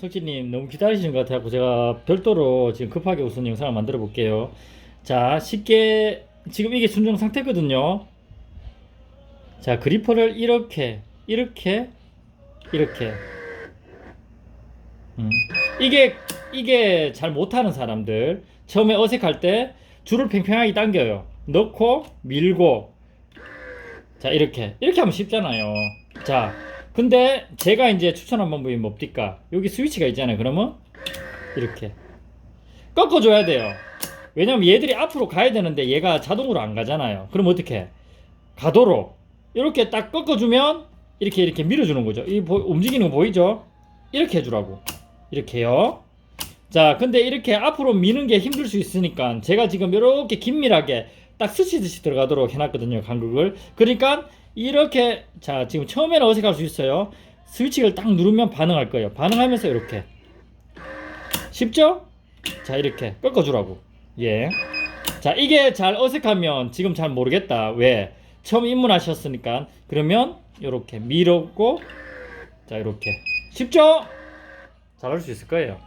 석진님 너무 기다리시는 것 같아요. 제가 별도로 지금 급하게 우선 영상을 만들어 볼게요. 자, 쉽게 지금 이게 순정 상태거든요. 자, 그리퍼를 이렇게, 이렇게, 이렇게. 음. 이게 이게 잘 못하는 사람들 처음에 어색할 때 줄을 팽팽하게 당겨요. 넣고 밀고 자 이렇게 이렇게 하면 쉽잖아요. 자 근데 제가 이제 추천한 방법이 뭡니까? 여기 스위치가 있잖아요. 그러면 이렇게 꺾어줘야 돼요. 왜냐면 얘들이 앞으로 가야 되는데 얘가 자동으로 안 가잖아요. 그럼 어떻게? 가도록 이렇게 딱 꺾어주면 이렇게 이렇게 밀어주는 거죠. 이 보- 움직이는 거 보이죠? 이렇게 해주라고. 이렇게요. 자, 근데 이렇게 앞으로 미는 게 힘들 수 있으니까 제가 지금 이렇게 긴밀하게 딱 스치듯이 들어가도록 해놨거든요, 간극을. 그러니까 이렇게 자, 지금 처음에는 어색할 수 있어요. 스위치를 딱 누르면 반응할 거예요. 반응하면서 이렇게. 쉽죠? 자, 이렇게 꺾어주라고. 예. 자, 이게 잘 어색하면 지금 잘 모르겠다. 왜? 처음 입문하셨으니까. 그러면 이렇게 밀었고, 자, 이렇게. 쉽죠? 잘할 수 있을 거예요.